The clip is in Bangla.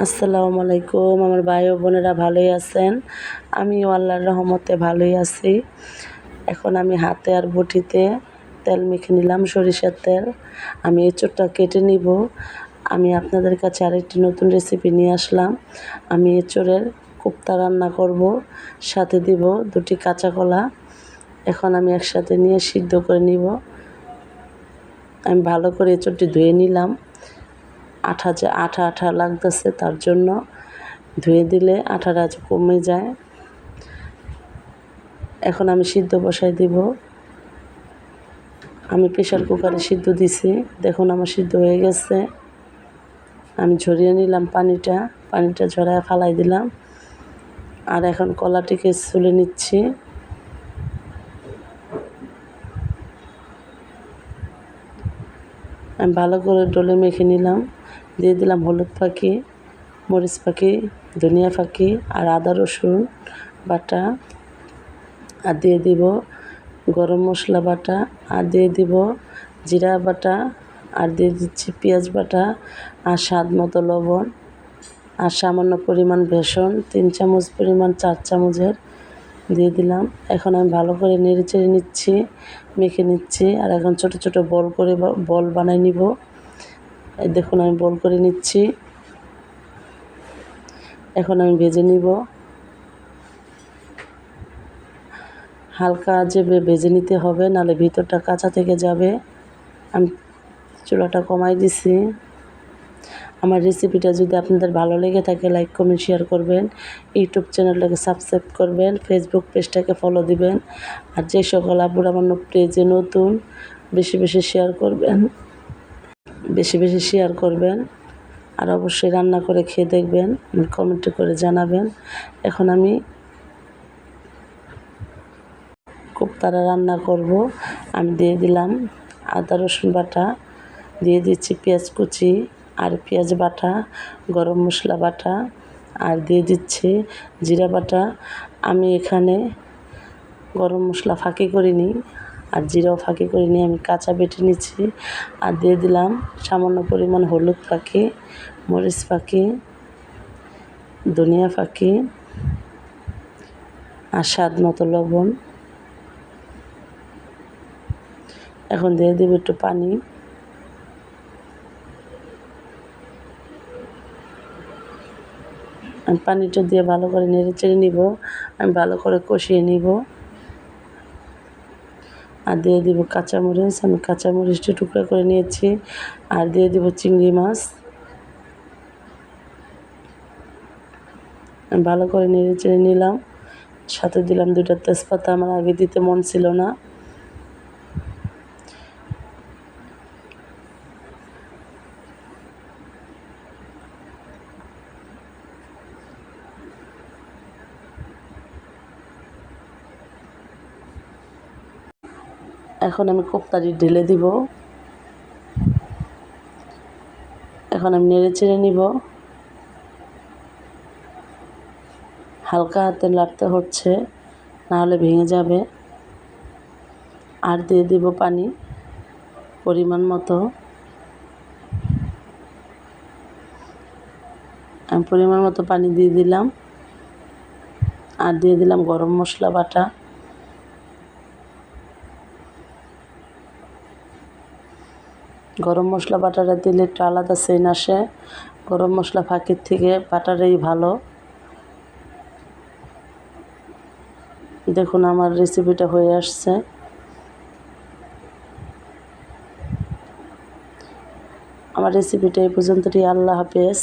আসসালামু আলাইকুম, আমার ভাই ও বোনেরা ভালোই আছেন? আমিও আল্লাহর রহমতে ভালোই আছি। এখন আমি হাতে আর বটিতে তেল মেখে নিলাম সরিষার তেল। আমি এঁচোড়টা কেটে নিব। আমি আপনাদের কাছে আরেকটি নতুন রেসিপি নিয়ে আসলাম। আমি এঁচোড়ের কোপ্তা রান্না করব। সাথে দিব দুটি কাঁচা কলা। এখন আমি একসাথে নিয়ে সিদ্ধ করে নিব। আমি ভালো করে এঁচোড়টি ধুয়ে নিলাম। আঠা যে আঠা আঠা লাগতেছে, তার জন্য ধুয়ে দিলে আঠাটা কমে যায়। এখন আমি সিদ্ধ বসাই দিব। আমি প্রেশার কুকারে সিদ্ধ দিছি। দেখুন আমার সিদ্ধ হয়ে গেছে। আমি ঝরিয়ে নিলাম পানিটা পানিটা ঝরায় ফালাই দিলাম। আর এখন কলাটিকে চুলে নিচ্ছি। আমি ভালো করে ডলে মেখে নিলাম। দিয়ে দিলাম হলুদ পাখি, মরিচ পাখি, ধনিয়া পাখি আর আদা, রসুন বাটা। আর দিয়ে দিব গরম মশলা বাটা আর দিয়ে দিব জিরা বাটা আর দিয়ে দিচ্ছি পেঁয়াজ বাটা আর স্বাদ মতো লবণ আর সামান্য পরিমাণ বেসন, তিন চামচ পরিমাণ চার চামচের দিয়ে দিলাম। এখন আমি ভালো করে নেড়ে চেড়ে নিচ্ছি, মেখে নিচ্ছি, আর এখন ছোট ছোট বল করে বল বানাই নিব। দেখুন, আমি বল করে নিচ্ছি। এখন আমি ভেজে নিব। হালকা যে ভেজে নিতে হবে, নাহলে ভিতরটা কাঁচা থেকে যাবে। আমি চুলাটা কমাই দিছি। আমার রেসিপিটা যদি আপনাদের ভালো লেগে থাকে লাইক কমেন্ট শেয়ার করবেন। ইউটিউব চ্যানেলটাকে সাবস্ক্রাইব করবেন ফেসবুক পেজটাকে ফলো দিবেন। আর যে সকল আবুর আমার পেজে নতুন, বেশি বেশি শেয়ার করবেন, বেশি বেশি শেয়ার করবেন। আর অবশ্যই রান্না করে খেয়ে দেখবেন কমেন্ট করে জানাবেন। এখন আমি কোপ্তারা রান্না করব। আমি দিয়ে দিলাম আদা রসুন বাটা, দিয়ে দিচ্ছি পেঁয়াজ কুচি। আর পেঁয়াজ বাটা, গরম মশলা বাটা, আর দিয়ে দিচ্ছি জিরা বাটা। আমি এখানে গরম মশলা ফাঁকি করিনি, আর জিরাও ফাঁকি করে নিয়ে আমি কাঁচা বেটে নিচ্ছি। আর দিয়ে দিলাম সামান্য পরিমাণ হলুদ পাখি মরিচ পাখি ধনিয়া পাখি আর স্বাদ মতো লবণ। এখন দিয়ে দেবো একটু পানি। আমি পানিটা দিয়ে ভালো করে নেড়ে চেড়ে নিব। আমি ভালো করে কষিয়ে নিব। আর দিয়ে দিব কাঁচামরিচ। আমি কাঁচামরিচটা টুকরা করে নিয়েছি। আর দিয়ে দিব চিংড়ি মাছ। ভালো করে নেড়ে চেড়ে নিলাম। সাথে দিলাম দুটা তেজপাতা। আমার আগে দিতে মন ছিল না। এখন আমি কোপ্তাটি ঢেলে দিব। এখন আমি নেড়ে চেড়ে নিব। হালকা হাতে লাড়তে হচ্ছে নাহলে ভেঙে যাবে। আর দিয়ে দিব পানি, পরিমাণ মতো। আমি পরিমাণ মতো পানি দিয়ে দিলাম। আর দিয়ে দিলাম গরম মশলা বাটা। গরম মশলা বাটারে দিলে একটু আলাদা সেন আসে। গরম মশলা ফাঁকির থেকে বাটারেই ভালো। দেখুন আমার রেসিপিটা হয়ে আসছে। আমার রেসিপিটা এই পর্যন্তটি আল্লাহ হাফেজ।